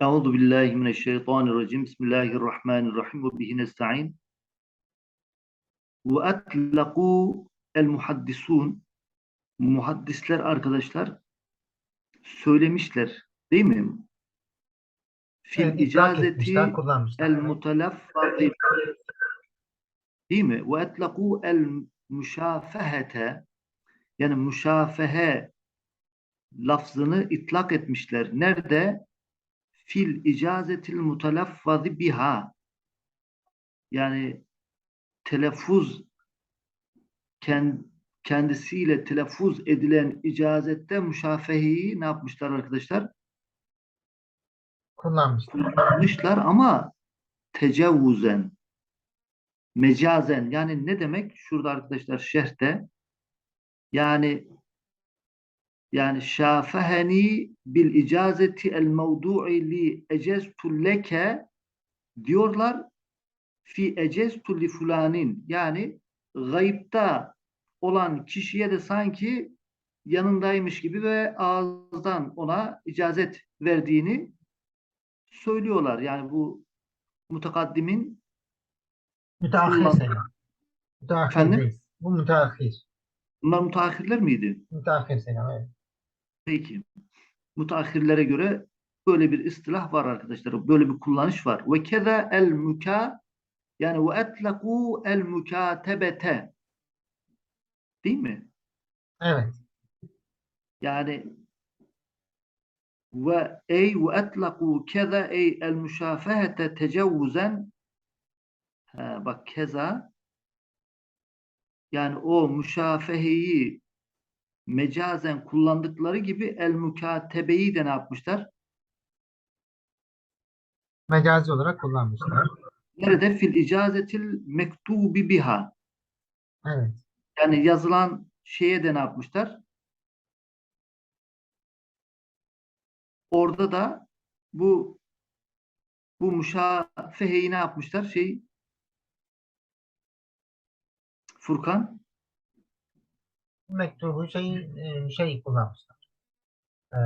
Euzu billahi mineşşeytanirracim. Bismillahirrahmanirrahim. Ve bihi nestaîn. Ve atlaqu el muhaddisun. Muhaddisler arkadaşlar söylemişler değil mi? Fil Evet, icazeti el Evet. mutelaffazi değil mi? Ve etlaqu el müşafehete yani müşafehe lafzını itlak etmişler. Nerede? Fil icazetil mutelaffazi biha yani telaffuz kend- kendisiyle telaffuz edilen icazette müşafeheyi ne yapmışlar arkadaşlar? Kullanmışlar. Kullanmışlar ama tecavüzen mecazen yani ne demek? Şurada arkadaşlar şerhte yani yani şafeheni bil icazeti el mevdu'i li eceztu leke diyorlar fi eceztu li fulanin yani gayipta olan kişiye de sanki yanındaymış gibi ve ağızdan ona icazet verdiğini söylüyorlar. Yani bu mutakaddimin Müteahhir. Müteahhir. Bu müteahhir. bunlar mutahhirler miydi? Müteahhir sene. Evet. Peki. Mutahhirlere göre böyle bir istilah var arkadaşlar. Böyle bir kullanış var. Ve keza el müka yani ve etlaku el mükatebete değil mi? Evet. Yani ve ey ve etlaku keza ey el müşafehete tecavüzen ha, bak keza yani o müşafeheyi mecazen kullandıkları gibi el mükatebeyi de ne yapmışlar? Mecazi olarak kullanmışlar. Nerede? Fil icazetil mektubi biha. Evet. Yani yazılan şeye de ne yapmışlar? Orada da bu bu müşafeheyi ne yapmışlar? Şey Furkan Bu mektubu şey, e, şey kullanmışlar. Ee,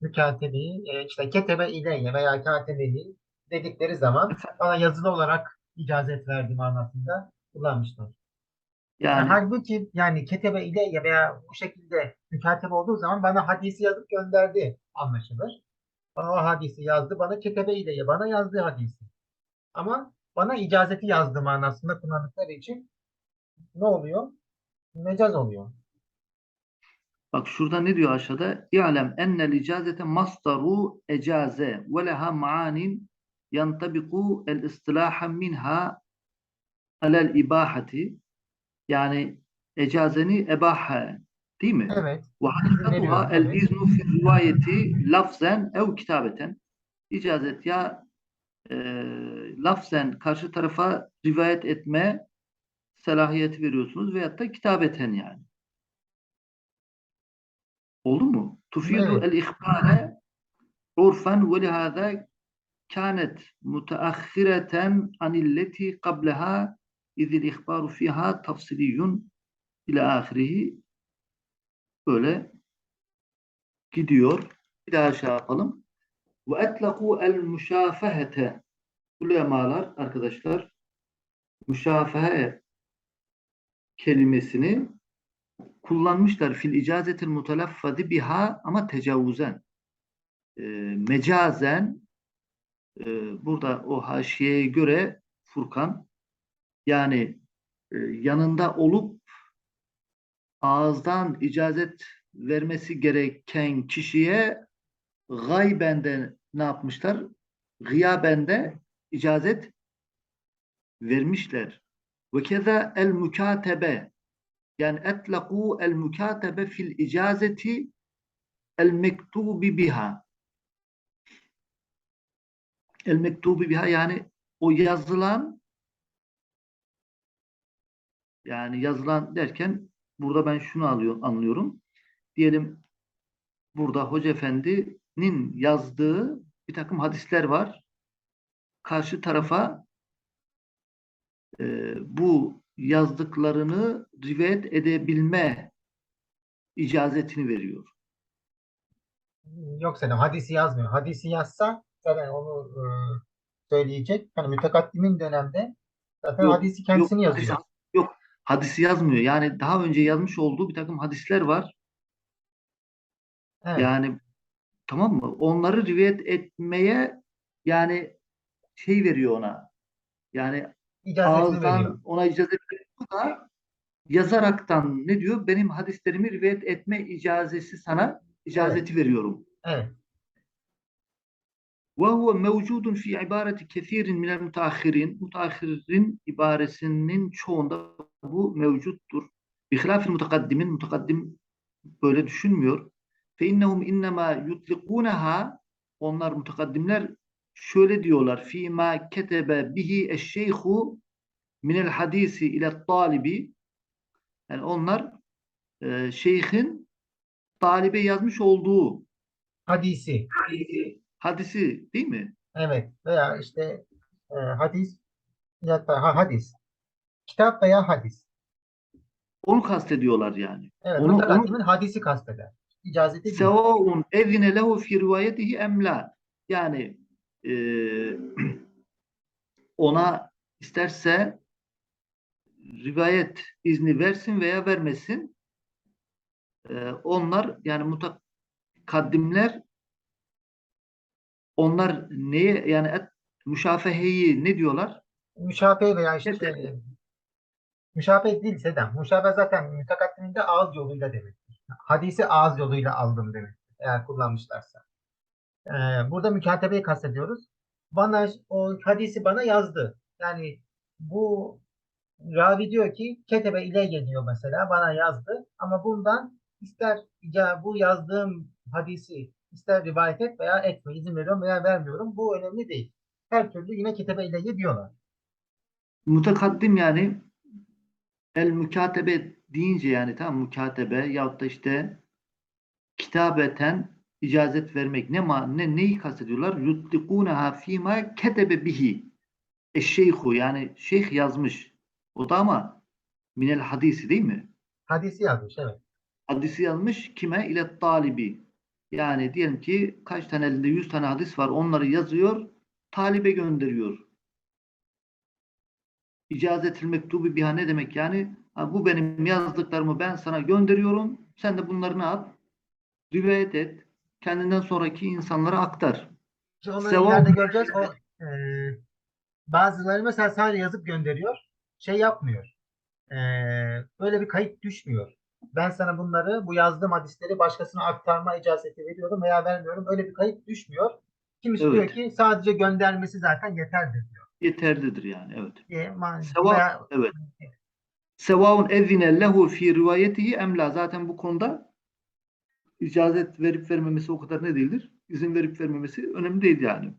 mükatebeyi e, işte ketebe ileyye veya katebeyi dedikleri zaman bana yazılı olarak icazet verdi manasında kullanmışlar. Yani yani halbuki yani ketebe ileyye veya bu şekilde mükatebe olduğu zaman bana hadisi yazıp gönderdi anlaşılır. Bana o hadisi yazdı, bana ketebe ileyye, bana yazdı hadisi. Ama bana icazeti yazdı manasında kullandıkları için ne oluyor? mecaz oluyor. Bak şurada ne diyor aşağıda? İ'lem ennel icazete mastaru ecaze ve leha maanin yantabiku el istilaha minha alel ibahati yani ecazeni ebahe değil mi? Evet. Ve hakikatuha el iznu fi rivayeti lafzen ev kitabeten icazet ya e, lafzen karşı tarafa rivayet etme selahiyeti veriyorsunuz veyahut da kitabeten yani. Oldu mu? Tufidu Evet. el-ihbare urfen ve lihâzâ kânet müteahhireten anilleti qableha izil ihbaru fiha tafsiliyun ila ahirihi böyle gidiyor. Bir daha şey yapalım. Ve etlaku el müşafehete ulemalar arkadaşlar müşafehe kelimesini kullanmışlar fil icazetil mutelaffadi biha ama tecavüzen e, mecazen e, burada o haşiyeye göre Furkan yani e, yanında olup ağızdan icazet vermesi gereken kişiye gaybende ne yapmışlar? Gıyabende icazet vermişler. Ve keza el mükatebe yani etlaku el mükatebe fil icazeti el mektubi biha el mektubi biha yani o yazılan yani yazılan derken burada ben şunu alıyor, anlıyorum. Diyelim burada Hoca Efendi'nin yazdığı bir takım hadisler var. Karşı tarafa e, bu yazdıklarını rivayet edebilme icazetini veriyor. Yok Selam hadisi yazmıyor. Hadisi yazsa zaten onu e, söyleyecek. Hani mütekaddimin dönemde zaten Yok, hadisi kendisini yok, yazıyor. yok, hadisi yazmıyor. Yani daha önce yazmış olduğu bir takım hadisler var. Evet. Yani tamam mı? Onları rivayet etmeye yani şey veriyor ona. Yani İcazetini veriyor. ağızdan ona icazet veriyor da yazaraktan ne diyor? Benim hadislerimi rivayet etme icazesi sana icazeti veriyorum. Evet. وهو موجود في عبارة كثير من المتأخرين متأخرين ibaresinin çoğunda bu mevcuttur. بخلاف المتقدمين mutakaddim böyle düşünmüyor. فإنهم إنما يطلقونها onlar mutakaddimler şöyle diyorlar. Fîmâ ketebe bihi eşşeyhu minel hadisi ile talibi yani onlar e, şeyhin talibe yazmış olduğu hadisi hadisi değil mi? Evet veya işte e, hadis ya da ha, hadis kitap veya hadis. Onu kastediyorlar yani. Evet, onu, onu, hadisi kasteder. İcazeti Sevaun ezine lehu fi rivayetihi emla. Yani e, ona isterse rivayet izni versin veya vermesin. E, onlar yani mutakaddimler onlar neye yani et, müşafeheyi ne diyorlar? Müşabe veya işte Evet. e, müşabe değil Sedem. Müşabe zaten mütekaddiminde ağız yoluyla demektir. Hadisi ağız yoluyla aldım demektir. Eğer kullanmışlarsa. Ee, burada mükatebeyi kastediyoruz. Bana o hadisi bana yazdı. Yani bu ravi diyor ki ketebe ile geliyor mesela bana yazdı ama bundan ister ya bu yazdığım hadisi ister rivayet et veya etme izin veriyorum veya vermiyorum. Bu önemli değil. Her türlü yine ketebe ile diyorlar. Mutakaddim yani el mükatebe deyince yani tamam mükatebe yahut da işte kitabeten icazet vermek ne ma ne neyi kastediyorlar? Yutlikunaha fîmâ ketebe bihi. Eşşeyhu yani şeyh yazmış. O da ama minel hadisi değil mi? Hadisi yazmış evet. Hadisi yazmış kime? ile talibi. Yani diyelim ki kaç tane elinde 100 tane hadis var. Onları yazıyor, talibe gönderiyor. İcazetil mektubi biha ne demek yani? Ha, bu benim yazdıklarımı ben sana gönderiyorum. Sen de bunları ne yap? Rivayet et. Kendinden sonraki insanlara aktar. İşte onu Sevap- ileride göreceğiz. O, e, bazıları mesela sadece yazıp gönderiyor. Şey yapmıyor. E, böyle bir kayıt düşmüyor. Ben sana bunları, bu yazdığım hadisleri başkasına aktarma icazeti veriyorum veya vermiyorum. Öyle bir kayıt düşmüyor. Kimisi Evet. diyor ki sadece göndermesi zaten yeterdir diyor. Yeterlidir yani. Evet. Diye, ma- Seva, veya- evet. Sevaun ezine lehu fi rivayetihi emla. Zaten bu konuda icazet verip vermemesi o kadar ne değildir? İzin verip vermemesi önemli değil yani.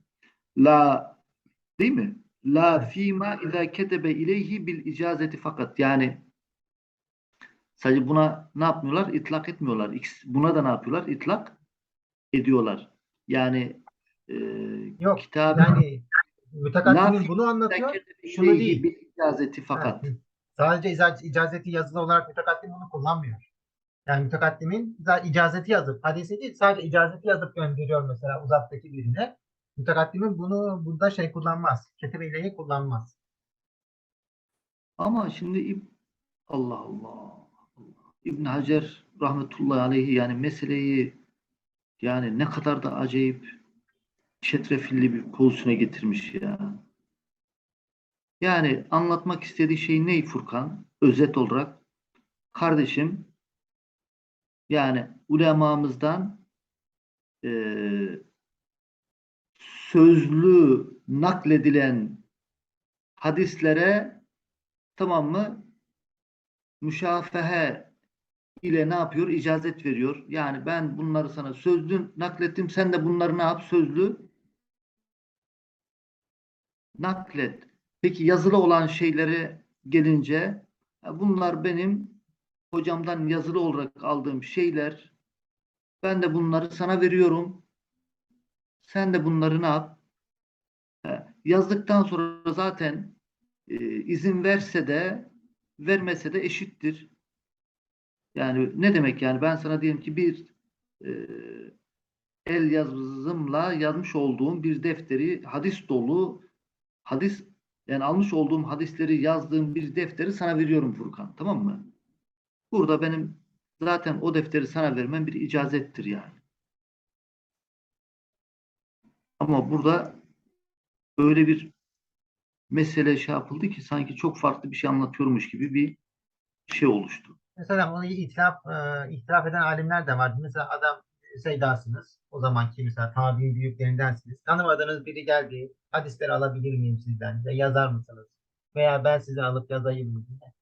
La değil mi? La fîmâ izâ ketebe ileyhi bil icazeti fakat. Yani sadece buna ne yapmıyorlar? İtlak etmiyorlar. Buna da ne yapıyorlar? İtlak ediyorlar. Yani e, Yok, kitab yani mütekaddimin bunu anlatıyor. şunu değil. bil icazeti fakat. Evet. Sadece iza- icazeti yazılı olarak mütekaddim bunu kullanmıyor. Yani mütekaddimin icazeti yazıp hadisi değil sadece icazeti yazıp gönderiyor mesela uzaktaki birine. Mütekaddimin bunu burada şey kullanmaz. Ketebe ileyi kullanmaz. Ama şimdi İb- Allah Allah. Allah. İbn Hacer rahmetullahi aleyhi yani meseleyi yani ne kadar da acayip çetrefilli bir pozisyona getirmiş ya. Yani anlatmak istediği şey ne Furkan? Özet olarak kardeşim yani ulemamızdan eee sözlü nakledilen hadislere tamam mı müşafehe ile ne yapıyor? İcazet veriyor. Yani ben bunları sana sözlü naklettim. Sen de bunları ne yap? Sözlü naklet. Peki yazılı olan şeylere gelince bunlar benim hocamdan yazılı olarak aldığım şeyler. Ben de bunları sana veriyorum. Sen de bunları ne yap? Yazdıktan sonra zaten e, izin verse de vermese de eşittir. Yani ne demek yani ben sana diyelim ki bir e, el yazımla yazmış olduğum bir defteri hadis dolu hadis yani almış olduğum hadisleri yazdığım bir defteri sana veriyorum Furkan. Tamam mı? Burada benim zaten o defteri sana vermem bir icazettir yani. Ama burada öyle bir mesele şey yapıldı ki sanki çok farklı bir şey anlatıyormuş gibi bir şey oluştu. Mesela onu itiraf, e, itiraf eden alimler de vardı. Mesela adam Seydasınız. O zamanki mesela tabi'in büyüklerindensiniz. Tanımadığınız biri geldi. Hadisleri alabilir miyim sizden? Ya yazar mısınız? Veya ben sizden alıp yazayım mı diye.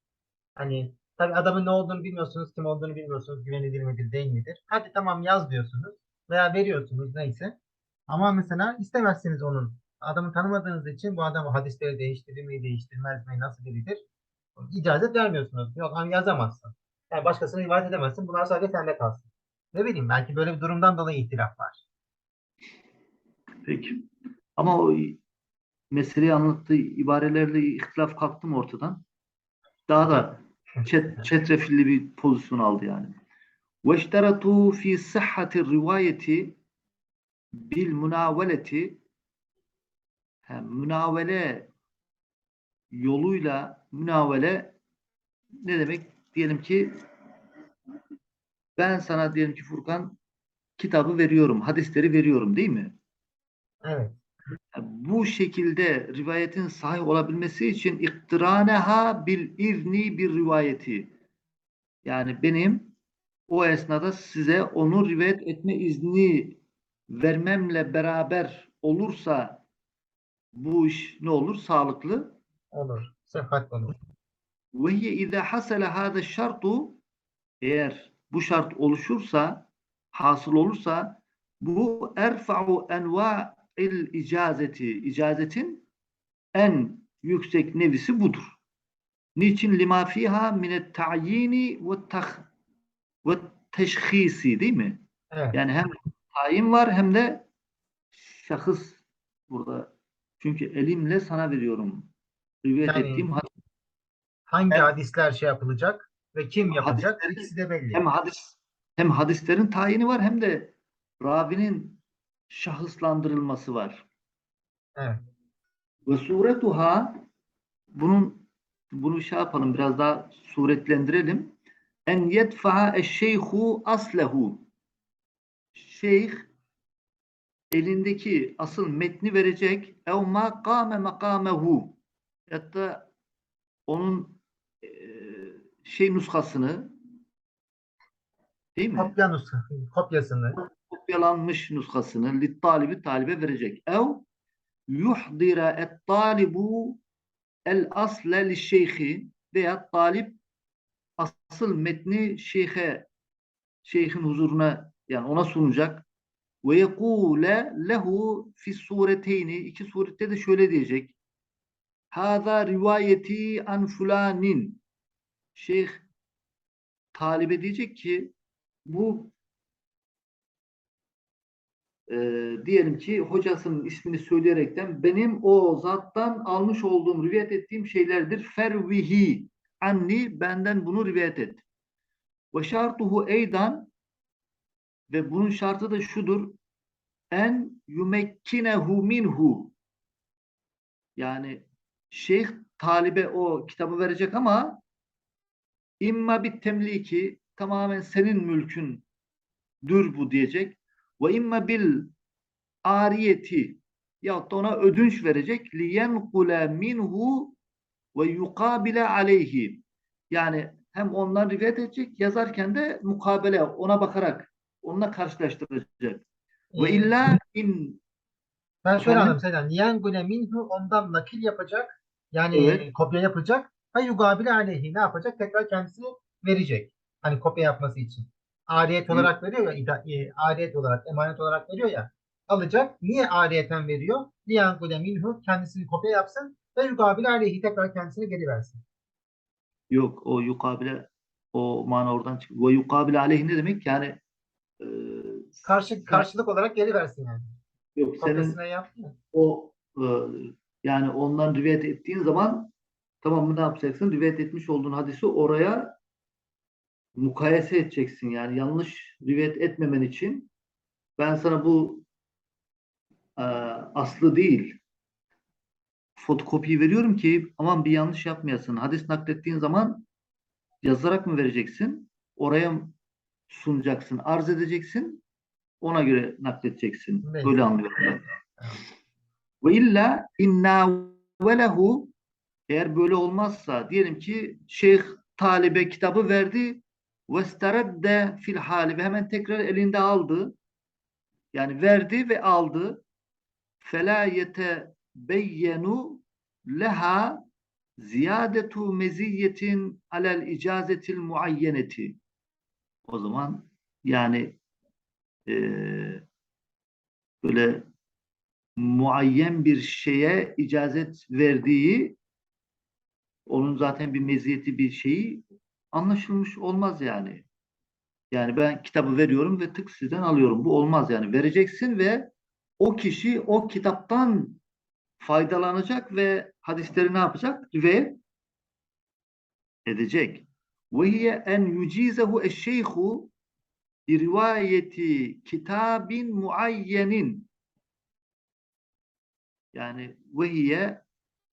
Hani tabii adamın ne olduğunu bilmiyorsunuz, kim olduğunu bilmiyorsunuz, güvenilir midir, değil midir? Hadi tamam yaz diyorsunuz veya veriyorsunuz neyse. Ama mesela istemezsiniz onun. Adamı tanımadığınız için bu adam hadisleri değiştirir mi, değiştirmez mi, nasıl biridir? İcazet vermiyorsunuz. Yok hani yazamazsın. Yani başkasına rivayet edemezsin. Bunlar sadece sende kalsın. Ne bileyim belki böyle bir durumdan dolayı ihtilaf var. Peki. Ama o meseleyi anlattığı ibarelerle ihtilaf kalktı mı ortadan? Daha da çet, çetrefilli bir pozisyon aldı yani. وَاشْتَرَطُوا فِي صِحَّةِ الرِّوَايَةِ بِالْمُنَاوَلَةِ Ha, münavele yoluyla münavele ne demek? Diyelim ki ben sana diyelim ki Furkan kitabı veriyorum, hadisleri veriyorum değil mi? Evet. Bu şekilde rivayetin sahih olabilmesi için iktiraneha bil izni bir rivayeti. Yani benim o esnada size onu rivayet etme izni vermemle beraber olursa bu iş ne olur? Sağlıklı. Olur. Sıhhat olur. Ve hiye izâ hasale hâze şartu eğer bu şart oluşursa, hasıl olursa bu erfa'u enva'il icazeti. İcazetin en yüksek nevisi budur. Niçin? Lima fiha minet ta'yini ve tah ve teşhisi değil mi? Evet. Yani hem tayin var hem de şahıs burada. Çünkü elimle sana veriyorum. Rivayet Yani ettiğim hadis. Hangi Evet. hadisler şey yapılacak ve kim yapacak? İkisi de belli. hem hadis hem hadislerin tayini var hem de ravinin şahıslandırılması var. Evet. Ve suretuha bunun bunu şey yapalım biraz daha suretlendirelim. En yedfa'a eşşeyhu aslehu. Şeyh elindeki asıl metni verecek. Ev ma kâme makamehu. Hatta onun eee, şey nuskasını değil mi? Kopya nuskası, kopyasını. Kopyalanmış nuskasını lit talibi talibe verecek. Ev yuhdira et talibu el asle li şeyhi veya talip asıl metni şeyhe şeyhin huzuruna yani ona sunacak ve yekule lehu fi sureteyni iki surette de şöyle diyecek. Hâzâ rivayeti an fulanin şeyh talibe diyecek ki bu e, diyelim ki hocasının ismini söyleyerekten benim o zattan almış olduğum, rivayet ettiğim şeylerdir. Fervihi anni benden bunu rivayet et. Ve şartuhu eydan ve bunun şartı da şudur. En yumekkinehu minhu yani şeyh talibe o kitabı verecek ama imma bit temliki tamamen senin mülkün dür bu diyecek. Ve imma bil ariyeti yahut da ona ödünç verecek liyenkule minhu ve yukabile aleyhi yani hem ondan rivayet edecek yazarken de mukabele ona bakarak onunla karşılaştıracak. Ve Ee, illa in Ben şöyle anladım Seydan. Niyengule minhu ondan nakil yapacak. Yani Evet. kopya yapacak. Ve yugabile aleyhi ne yapacak? Tekrar kendisini verecek. Hani kopya yapması için. Ariyet olarak veriyor ya, e, ariyet olarak, emanet olarak veriyor ya. Alacak. Niye ariyeten veriyor? Niyengule minhu kendisini kopya yapsın ve yugabile aleyhi tekrar kendisini geri versin. yok o yukabile o mana oradan çıkıyor. Ve yukabile aleyhi ne demek? Yani e, Karşı karşılık olarak geri versin yani. yok senin o e, yani ondan rivayet ettiğin zaman tamam mı ne yapacaksın? Rivayet etmiş olduğun hadisi oraya mukayese edeceksin. Yani yanlış rivayet etmemen için ben sana bu e, aslı değil fotokopiyi veriyorum ki aman bir yanlış yapmayasın. Hadis naklettiğin zaman yazarak mı vereceksin? Oraya sunacaksın, arz edeceksin. Ona göre nakledeceksin. Evet. Böyle anlıyorum ben. Ve illa inna velehu eğer böyle olmazsa diyelim ki şeyh talibe kitabı verdi ve steredde fil hali ve hemen tekrar elinde aldı. Yani verdi ve aldı. Fela yetebeyyenu leha ziyadetu meziyetin alel icazetil muayyeneti. O zaman yani eee böyle muayyen bir şeye icazet verdiği onun zaten bir meziyeti bir şeyi anlaşılmış olmaz yani. Yani ben kitabı veriyorum ve tık sizden alıyorum. Bu olmaz yani. Vereceksin ve o kişi o kitaptan faydalanacak ve hadisleri ne yapacak? Ve edecek. Ve en yucizehu eşşeyhu bir rivayeti muayyenin yani vehiye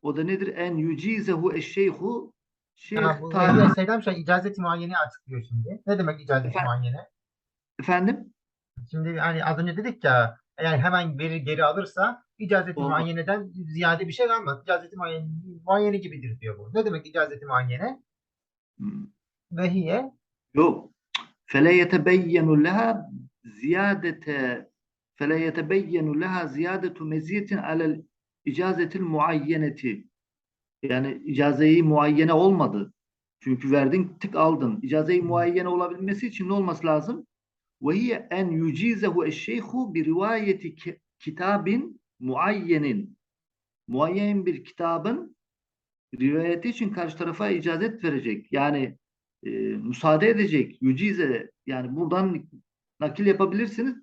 o da nedir? En yucizehu eşşeyhu şeyh Ha, bu tabi- Vehye Seydam şey icazet muayene açıklıyor şimdi. Ne demek icazet Efendim? muayene? efendim Şimdi hani az önce dedik ya eğer hemen veri geri alırsa icazet Olmaz. muayeneden ziyade bir şey kalmaz. İcazet muayene, muayene gibidir diyor bu. Ne demek icazet muayene? Hmm, Vehiye yok fele yetebeyyenu leha ziyadete fele yetebeyyenu leha ziyadetu meziyetin alel icazetil muayyeneti yani icazeyi muayyene olmadı. Çünkü verdin tık aldın. İcazeyi muayyene olabilmesi için ne olması lazım? Ve hiye en yucizehu eşşeyhu bi rivayeti ki- kitabin muayyenin. Muayyen bir kitabın rivayeti için karşı tarafa icazet verecek. Yani e, müsaade edecek. Yucize yani buradan nakil yapabilirsiniz.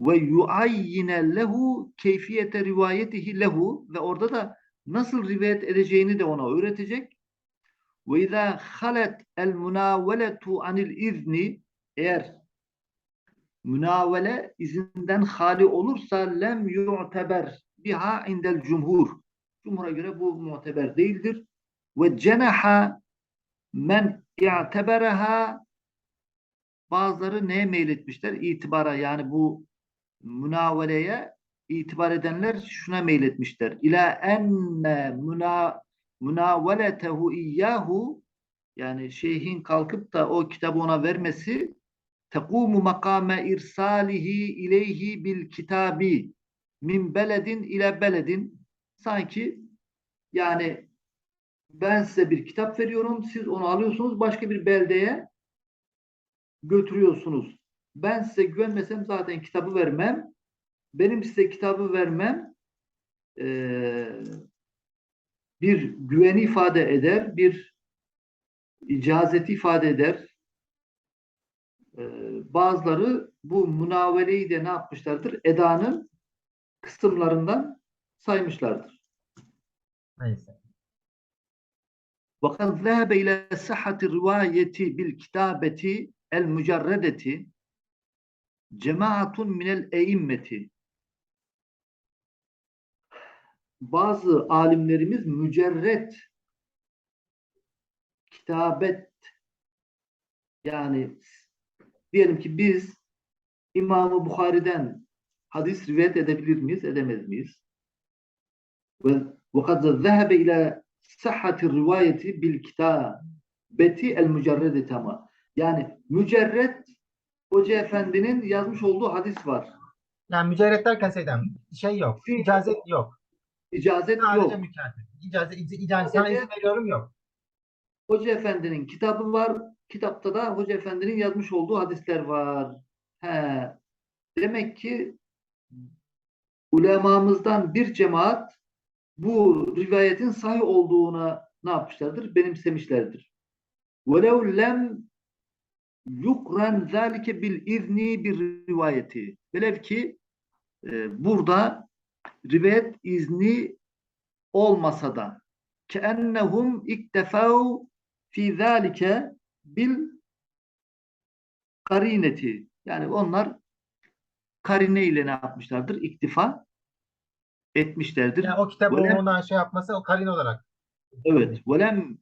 Ve yuayyine lehu keyfiyete rivayetihi lehu ve orada da nasıl rivayet edeceğini de ona öğretecek. Ve izâ halet el münaveletu anil izni eğer münavele izinden hali olursa lem yu'teber biha indel cumhur. Cumhura göre bu muteber değildir. Ve cenaha men i'tebereha bazıları neye meyletmişler? İtibara yani bu münaveleye itibar edenler şuna meyletmişler. İla enne müna, münaveletehu iyyahu yani şeyhin kalkıp da o kitabı ona vermesi tekumu makame irsalihi ileyhi bil kitabi min beledin ile beledin sanki yani ben size bir kitap veriyorum siz onu alıyorsunuz başka bir beldeye götürüyorsunuz. Ben size güvenmesem zaten kitabı vermem Benim size kitabı vermem eee, bir güveni ifade eder, bir icazeti ifade eder. Eee, bazıları bu münaveleyi de ne yapmışlardır? Edanın kısımlarından saymışlardır. neyse. وقد ذهب إلى صحة الرواية بالكتابة المجردة جماعة من الأئمة bazı alimlerimiz mücerret kitabet yani diyelim ki biz İmam-ı Bukhari'den hadis rivayet edebilir miyiz, edemez miyiz? Ve وَقَدْ ذَهَبَ إلى صحة rivayeti bil kitabeti el mücerredeti ama yani mücerret Hoca Efendi'nin yazmış olduğu hadis var. Yani mücerret derken Seydam şey yok. Fi- icazet yok. İcazet Sadece yok. mükatep. İcazet, ic- icazet, sana izin veriyorum yok. Hoca Efendi'nin kitabı var. Kitapta da Hoca Efendi'nin yazmış olduğu hadisler var. He. Demek ki ulemamızdan bir cemaat bu rivayetin sahih olduğuna ne yapmışlardır? Benimsemişlerdir. وَلَوْ lem yukran zâlike bil izni bir rivayeti. Velev ki e, burada rivayet izni olmasa da keennehum iktefev fi zâlike bil karineti. Yani onlar karine ile ne yapmışlardır? İktifa etmişlerdir. Yani o kitap Böyle- ona şey yapması o karin olarak. Evet. Velem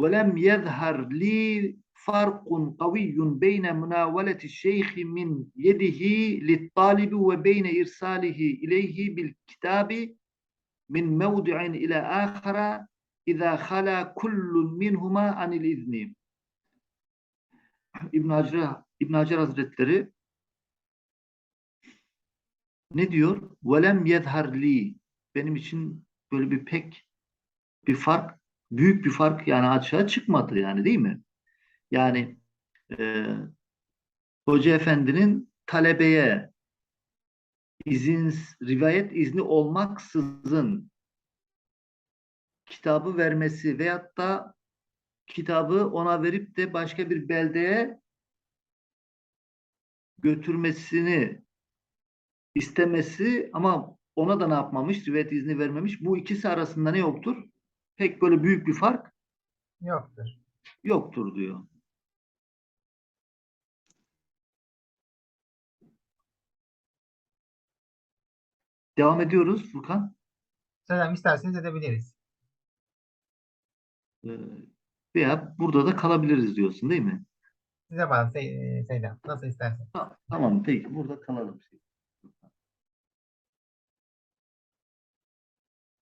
velem yezhar li farkun kaviyyun beyne münaveleti şeyhi min yedihi littalibi ve beyne irsalihi ileyhi bil kitabi min mevdi'in ila ahara izâ hala kullun minhuma anil izni. İbn Hacer, İbn Hacer Hazretleri ne diyor? Yezhar li benim için böyle bir pek bir fark, büyük bir fark yani açığa çıkmadı yani değil mi? Yani e, Hoca Efendi'nin talebeye izin, rivayet izni olmaksızın kitabı vermesi veyahut da kitabı ona verip de başka bir beldeye götürmesini istemesi ama ona da ne yapmamış, rivayet izni vermemiş. Bu ikisi arasında ne yoktur? Pek böyle büyük bir fark Yoktur. yoktur diyor. Devam ediyoruz Furkan. Selam isterseniz edebiliriz. Ee, veya burada da kalabiliriz diyorsun değil mi? Size bağlı Se- Selam. Nasıl istersen. Ta- Tamam peki burada kalalım.